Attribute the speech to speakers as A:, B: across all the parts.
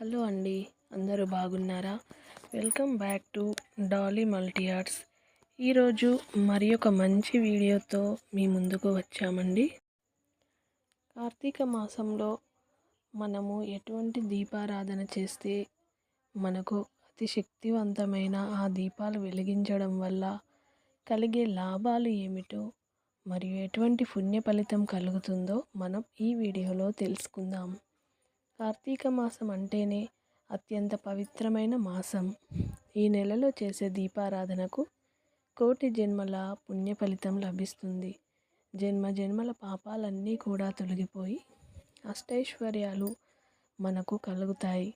A: Hello అండి అందరూ బాగున్నారా? Welcome back to Dolly multi arts ఈరోజు మరి ఒక మంచి వీడియోతో మీ ముందుకు వచ్చామండి. కార్తీక మాసంలో మనము ఎటువంటి దీపారాధన చేస్తే మనకు అతి శక్తివంతమైన ఆ దీపాలు వెలిగించడం వల్ల కలిగే లాభాలు ఏమిటో మరియు ఎటువంటి పుణ్య ఫలితం కలుగుతుందో మనం ఈ వీడియోలో తెలుసుకుందాం. కార్తీక మాసం అంటేనే అత్యంత పవిత్రమైన మాసం. ఈ నెలలో చేసే దీపారాధనకు కోటి జన్మల పుణ్య ఫలితం లభిస్తుంది. జన్మ జన్మల పాపాలన్నీ కూడా తొలగిపోయి అష్టైశ్వర్యాలు మనకు కలుగుతాయి.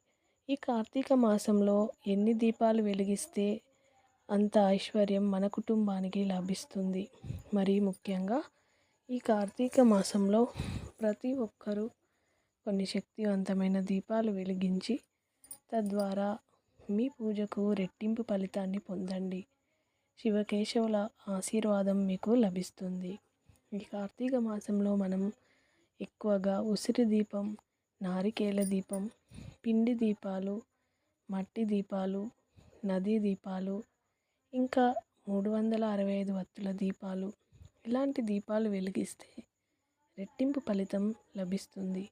A: ఈ కార్తీక మాసంలో ఎన్ని దీపాలు వెలిగిస్తే అంత ఐశ్వర్యం మన కుటుంబానికి లభిస్తుంది. మరి ముఖ్యంగా ఈ కార్తీక మాసంలో ప్రతి ఒక్కరూ కొన్ని శక్తివంతమైన దీపాలు వెలిగించి తద్వారా మీ పూజకు రెట్టింపు ఫలితాన్ని పొందండి. శివకేశవుల ఆశీర్వాదం మీకు లభిస్తుంది. ఈ కార్తీక మాసంలో మనం ఎక్కువగా ఉసిరి దీపం నారికేల దీపం పిండి దీపాలు మట్టి దీపాలు నదీ దీపాలు ఇంకా మూడు వందల అరవై ఐదు వత్తుల దీపాలు ఇలాంటి దీపాలు వెలిగిస్తే రెట్టింపు ఫలితం లభిస్తుంది.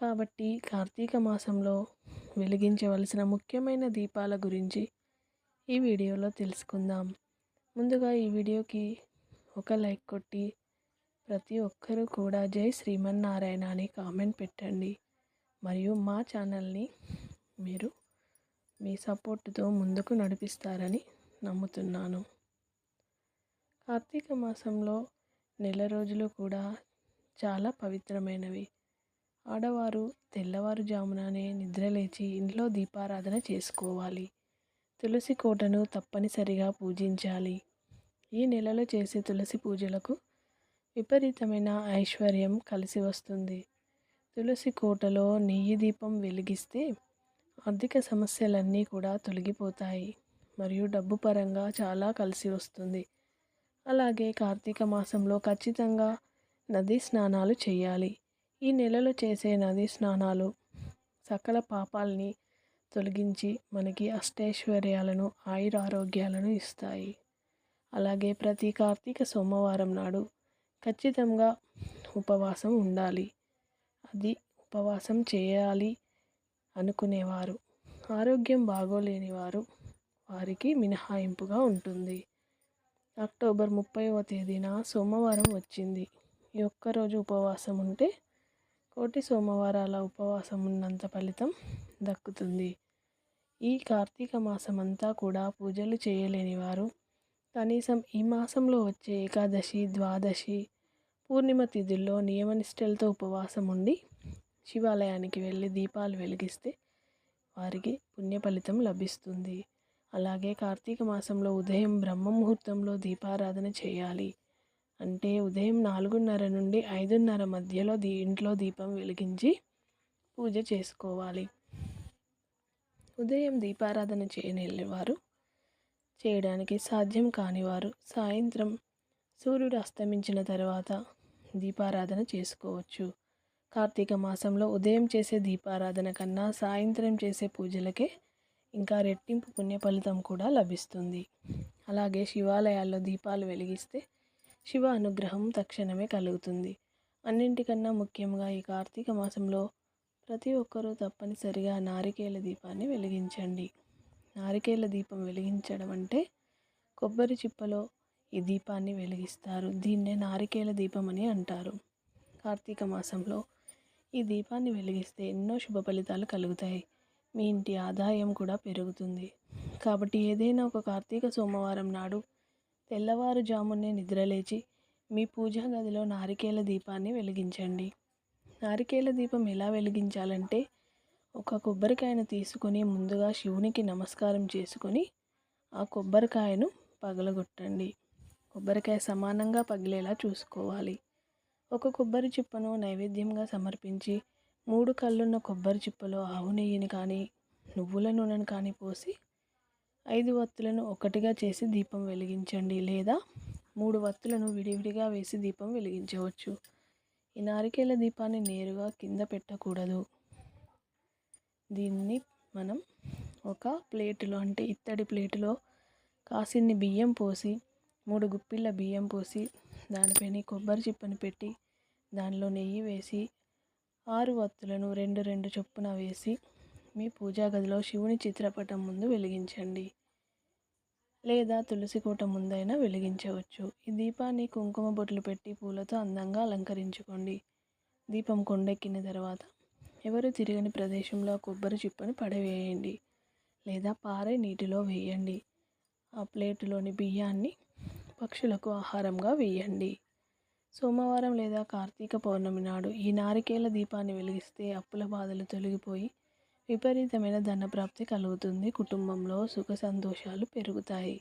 A: కాబట్టి కార్తీక మాసంలో వెలిగించవలసిన ముఖ్యమైన దీపాల గురించి ఈ వీడియోలో తెలుసుకుందాం. ముందుగా ఈ వీడియోకి ఒక లైక్ కొట్టి ప్రతి ఒక్కరూ కూడా జై శ్రీమన్నారాయణ అని కామెంట్ పెట్టండి. మరియు మా ఛానల్ని మీరు మీ సపోర్టుతో ముందుకు నడిపిస్తారని నమ్ముతున్నాను. కార్తీక మాసంలో నెల రోజులు కూడా చాలా పవిత్రమైనవి. ఆడవారు తెల్లవారుజాముననే నిద్రలేచి ఇంట్లో దీపారాధన చేసుకోవాలి. తులసి కోటను తప్పనిసరిగా పూజించాలి. ఈ నెలలో చేసే తులసి పూజలకు విపరీతమైన ఐశ్వర్యం కలిసి వస్తుంది. తులసి కోటలో నెయ్యి దీపం వెలిగిస్తే ఆర్థిక సమస్యలన్నీ కూడా తొలగిపోతాయి. మరియు డబ్బు పరంగా చాలా కలిసి వస్తుంది. అలాగే కార్తీక మాసంలో ఖచ్చితంగా నదీ స్నానాలు చేయాలి. ఈ నెలలో చేసే నదీ స్నానాలు సకల పాపాలని తొలగించి మనకి అష్టైశ్వర్యాలను ఆయురారోగ్యాలను ఇస్తాయి. అలాగే ప్రతి కార్తీక సోమవారం నాడు ఖచ్చితంగా ఉపవాసం ఉండాలి. అది ఉపవాసం చేయాలి అనుకునేవారు. ఆరోగ్యం బాగోలేని వారు వారికి మినహాయింపుగా ఉంటుంది. అక్టోబర్ ముప్పైవ తేదీన సోమవారం వచ్చింది. ఈ ఒక్కరోజు ఉపవాసం ఉంటే కోటి సోమవారాల ఉపవాసం ఉన్నంత ఫలితం దక్కుతుంది. ఈ కార్తీక మాసం అంతా కూడా పూజలు చేయలేని వారు కనీసం ఈ మాసంలో వచ్చే ఏకాదశి ద్వాదశి పూర్ణిమ తిథుల్లో నియమనిష్టలతో ఉపవాసం ఉండి శివాలయానికి వెళ్ళి దీపాలు వెలిగిస్తే వారికి పుణ్య ఫలితం లభిస్తుంది. అలాగే కార్తీక మాసంలో ఉదయం బ్రహ్మ ముహూర్తంలో దీపారాధన చేయాలి. అంటే ఉదయం నాలుగున్నర నుండి ఐదున్నర మధ్యలో దీ ఇంట్లో దీపం వెలిగించి పూజ చేసుకోవాలి. ఉదయం దీపారాధన చేయని వారు చేయడానికి సాధ్యం కానివారు. సాయంత్రం సూర్యుడు అస్తమించిన తర్వాత దీపారాధన చేసుకోవచ్చు. కార్తీక మాసంలో ఉదయం చేసే దీపారాధన కన్నా సాయంత్రం చేసే పూజలకే ఇంకా రెట్టింపు పుణ్య ఫలితం కూడా లభిస్తుంది. అలాగే శివాలయాల్లో దీపాలు వెలిగిస్తే శివ అనుగ్రహం తక్షణమే కలుగుతుంది. అన్నింటికన్నా ముఖ్యంగా ఈ కార్తీక మాసంలో ప్రతి ఒక్కరూ తప్పనిసరిగా నారికేల దీపాన్ని వెలిగించండి. నారికేల దీపం వెలిగించడం అంటే కొబ్బరి చిప్పలో ఈ దీపాన్ని వెలిగిస్తారు. దీన్నే నారికేల దీపం అని అంటారు. కార్తీక మాసంలో ఈ దీపాన్ని వెలిగిస్తే ఎన్నో శుభ ఫలితాలు కలుగుతాయి. మీ ఇంటి ఆదాయం కూడా పెరుగుతుంది. కాబట్టి ఏదైనా ఒక కార్తీక సోమవారం నాడు తెల్లవారుజామునే నిద్రలేచి మీ పూజా గదిలో నారికేల దీపాన్ని వెలిగించండి. నారికేల దీపం ఎలా వెలిగించాలంటే ఒక కొబ్బరికాయను తీసుకొని ముందుగా శివునికి నమస్కారం చేసుకొని ఆ కొబ్బరికాయను పగలగొట్టండి. కొబ్బరికాయ సమానంగా పగిలేలా చూసుకోవాలి. ఒక కొబ్బరి చిప్పను నైవేద్యంగా సమర్పించి మూడు కళ్ళున్న కొబ్బరి చిప్పలో ఆవు నెయ్యిని కానీ నువ్వుల నూనెను కానీ పోసి ఐదు వత్తులను ఒకటిగా చేసి దీపం వెలిగించండి లేదా మూడు వత్తులను విడివిడిగా వేసి దీపం వెలిగించవచ్చు. ఈ నారికేల దీపాన్ని నేరుగా కింద పెట్టకూడదు. దీన్ని మనం ఒక ప్లేటులో అంటే ఇత్తడి ప్లేటులో కాసిన్ని బియ్యం పోసి మూడు గుప్పిళ్ళ బియ్యం పోసి దానిపైన కొబ్బరి చిప్పని పెట్టి దానిలో నెయ్యి వేసి ఆరు వత్తులను రెండు రెండు చొప్పున వేసి మీ పూజా గదిలో శివుని చిత్రపటం ముందు వెలిగించండి. లేదా తులసి కోట ముందైనా వెలిగించవచ్చు. ఈ దీపాన్ని కుంకుమ బొట్లు పెట్టి పూలతో అందంగా అలంకరించుకోండి. దీపం కొండెక్కిన తర్వాత ఎవరు తిరగని ప్రదేశంలో కొబ్బరి చిప్పని పడవేయండి లేదా పారే నీటిలో వేయండి. ఆ ప్లేటులోని బియ్యాన్ని పక్షులకు ఆహారంగా వేయండి. సోమవారం లేదా కార్తీక పౌర్ణమి నాడు ఈ నారికేల దీపాన్ని వెలిగిస్తే అప్పుల బాధలు తొలగిపోయి విపరీతమైన ధనప్రాప్తి కలుగుతుంది. కుటుంబంలో సుఖ సంతోషాలు పెరుగుతాయి.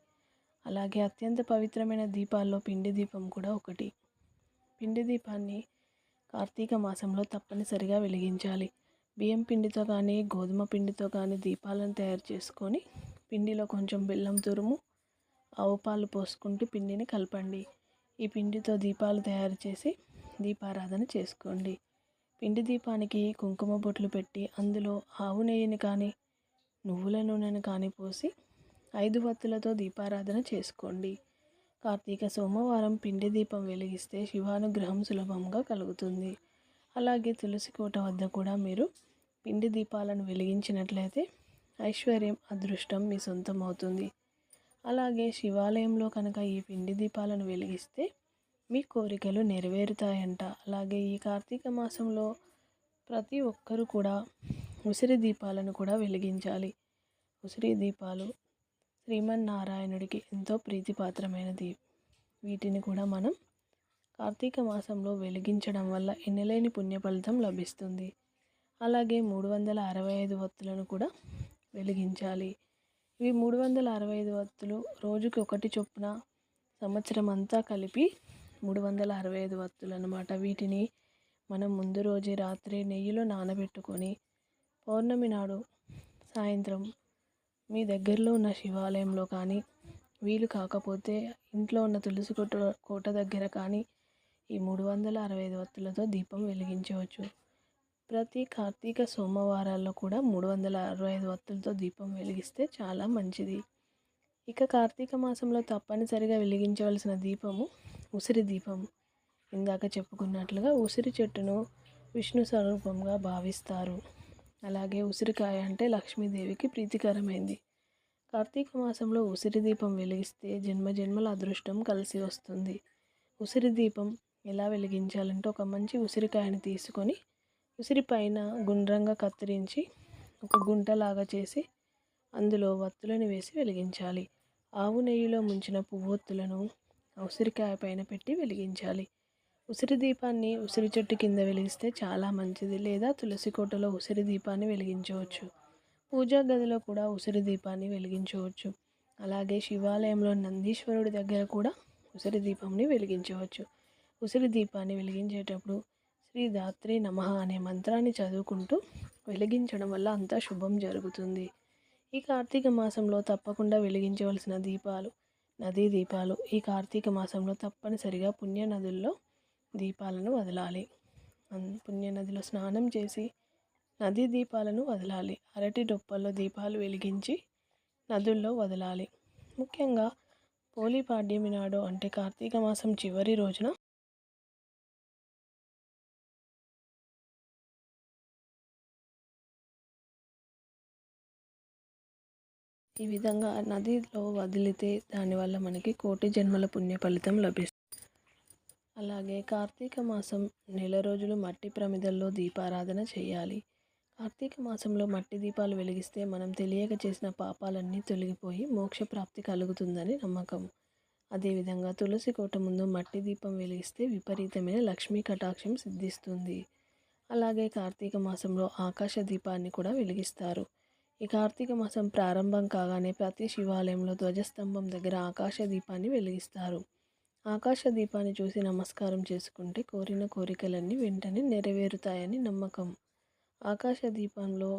A: అలాగే అత్యంత పవిత్రమైన దీపాల్లో పిండి దీపం కూడా ఒకటి. పిండి దీపాన్ని కార్తీక మాసంలో తప్పనిసరిగా వెలిగించాలి. బియ్యం పిండితో కానీ గోధుమ పిండితో కానీ దీపాలను తయారు చేసుకొని పిండిలో కొంచెం బెల్లం తురుము ఆవు పాలు పోసుకుంటూ పిండిని కలపండి. ఈ పిండితో దీపాలు తయారు చేసి దీపారాధన చేసుకోండి. పిండి దీపానికి కుంకుమ బొట్లు పెట్టి అందులో ఆవు నెయ్యిని కానీ నువ్వుల నూనెను కానీ పోసి ఐదు వత్తులతో దీపారాధన చేసుకోండి. కార్తీక సోమవారం పిండి దీపం వెలిగిస్తే శివానుగ్రహం సులభంగా కలుగుతుంది. అలాగే తులసి కోట వద్ద కూడా మీరు పిండి దీపాలను వెలిగించినట్లయితే ఐశ్వర్యం అదృష్టం మీ సొంతం అవుతుంది. అలాగే శివాలయంలో కనుక ఈ పిండి దీపాలను వెలిగిస్తే మీ కోరికలు నెరవేరుతాయంట. అలాగే ఈ కార్తీక మాసంలో ప్రతి ఒక్కరూ కూడా ఉసిరి దీపాలను కూడా వెలిగించాలి. ఉసిరి దీపాలు శ్రీమన్నారాయణుడికి ఎంతో ప్రీతిపాత్రమైనది వీటిని కూడా మనం కార్తీక మాసంలో వెలిగించడం వల్ల ఎన్నలేని పుణ్య ఫలితం లభిస్తుంది. అలాగే మూడు వందల అరవై ఐదు వత్తులను కూడా వెలిగించాలి. ఇవి మూడు వందల అరవై ఐదు వత్తులు రోజుకి ఒకటి చొప్పున సంవత్సరం అంతా కలిపి మూడు వందల అరవై ఐదు వత్తులు అనమాట వీటిని మనం ముందు రోజే రాత్రి నెయ్యిలో నానబెట్టుకొని పౌర్ణమి నాడు సాయంత్రం మీ దగ్గరలో ఉన్న శివాలయంలో కానీ వీలు కాకపోతే ఇంట్లో ఉన్న తులసి కోట కోట దగ్గర కానీ ఈ మూడు వందల అరవై ఐదు వత్తులతో దీపం వెలిగించవచ్చు. ప్రతి కార్తీక సోమవారాల్లో కూడా మూడు వందల అరవై ఐదు వత్తులతో దీపం వెలిగిస్తే చాలా మంచిది. ఇక కార్తీక మాసంలో తప్పనిసరిగా వెలిగించవలసిన దీపము ఉసిరి దీపం ఇందాక చెప్పుకున్నట్లుగా ఉసిరి చెట్టును విష్ణు స్వరూపంగా భావిస్తారు. అలాగే ఉసిరికాయ అంటే లక్ష్మీదేవికి ప్రీతికరమైంది. కార్తీక మాసంలో ఉసిరి దీపం వెలిగిస్తే జన్మ జన్మల అదృష్టం కలిసి వస్తుంది. ఉసిరి దీపం ఎలా వెలిగించాలంటే ఒక మంచి ఉసిరికాయని తీసుకొని ఉసిరి పైన గుండ్రంగా కత్తిరించి ఒక గుంటలాగా చేసి అందులో వత్తులను వేసి వెలిగించాలి. ఆవు నెయ్యిలో ముంచిన పువ్వొత్తులను ఉసిరికాయ పైన పెట్టి వెలిగించాలి. ఉసిరి దీపాన్ని ఉసిరి చెట్టు కింద వెలిగిస్తే చాలా మంచిది. లేదా తులసి కోటలో ఉసిరి దీపాన్ని వెలిగించవచ్చు. పూజా గదిలో కూడా ఉసిరి దీపాన్ని వెలిగించవచ్చు. అలాగే శివాలయంలో నందీశ్వరుడి దగ్గర కూడా ఉసిరి దీపంని వెలిగించవచ్చు. ఉసిరి దీపాన్ని వెలిగించేటప్పుడు శ్రీ దాత్రి నమ అనే మంత్రాన్ని చదువుకుంటూ వెలిగించడం వల్ల అంతా శుభం జరుగుతుంది. ఈ కార్తీక మాసంలో తప్పకుండా వెలిగించవలసిన దీపాలు నదీ దీపాలు ఈ కార్తీక మాసంలో తప్పనిసరిగా పుణ్య నదుల్లో దీపాలను వదలాలి. పుణ్య నదిలో స్నానం చేసి నదీ దీపాలను వదలాలి. అరటి డొప్పల్లో దీపాలు వెలిగించి నదుల్లో వదలాలి. ముఖ్యంగా పోలీపాడ్యమి నాడు అంటే కార్తీక మాసం చివరి రోజున ఈ విధంగా నదిలో వదిలితే దానివల్ల మనకి కోటి జన్మల పుణ్య ఫలితం లభిస్తుంది. అలాగే కార్తీక మాసం నెల రోజులు మట్టి ప్రమిదల్లో దీపారాధన చేయాలి. కార్తీక మాసంలో మట్టి దీపాలు వెలిగిస్తే మనం తెలియక చేసిన పాపాలన్నీ తొలగిపోయి మోక్షప్రాప్తి కలుగుతుందని నమ్మకం. అదేవిధంగా తులసి కోట ముందు మట్టి దీపం వెలిగిస్తే విపరీతమైన లక్ష్మీ కటాక్షం సిద్ధిస్తుంది. అలాగే కార్తీక మాసంలో ఆకాశ దీపాన్ని కూడా వెలిగిస్తారు. ఈ కార్తీక మాసం ప్రారంభం కాగానే ప్రతి శివాలయంలో ధ్వజస్తంభం దగ్గర ఆకాశ దీపాన్ని వెలిగిస్తారు. ఆకాశ దీపాన్ని చూసి నమస్కారం చేసుకుంటే కోరిన కోరికలన్నీ వెంటనే నెరవేరుతాయని నమ్మకం. ఆకాశ దీపంలో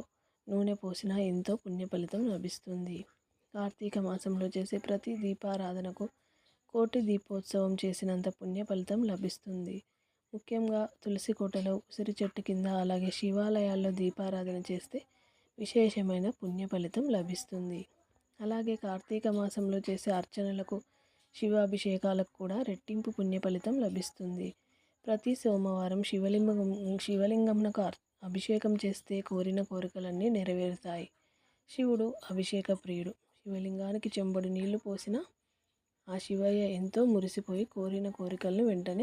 A: నూనె పోసినా ఎంతో పుణ్య ఫలితం లభిస్తుంది. కార్తీక మాసంలో చేసే ప్రతి దీపారాధనకు కోటి దీపోత్సవం చేసినంత పుణ్య ఫలితం లభిస్తుంది. ముఖ్యంగా తులసి కోటలో ఉసిరి చెట్టు కింద అలాగే శివాలయాల్లో దీపారాధన చేస్తే విశేషమైన పుణ్య ఫలితం లభిస్తుంది. అలాగే కార్తీక మాసంలో చేసే అర్చనలకు శివాభిషేకాలకు కూడా రెట్టింపు పుణ్య ఫలితం లభిస్తుంది. ప్రతి సోమవారం శివలింగం శివలింగంకు అభిషేకం చేస్తే కోరిన కోరికలన్నీ నెరవేరుతాయి. శివుడు అభిషేక ప్రియుడు. శివలింగానికి చెంబడు నీళ్ళు పోసిన ఆ శివయ్య ఎంతో మురిసిపోయి కోరిన కోరికలను వెంటనే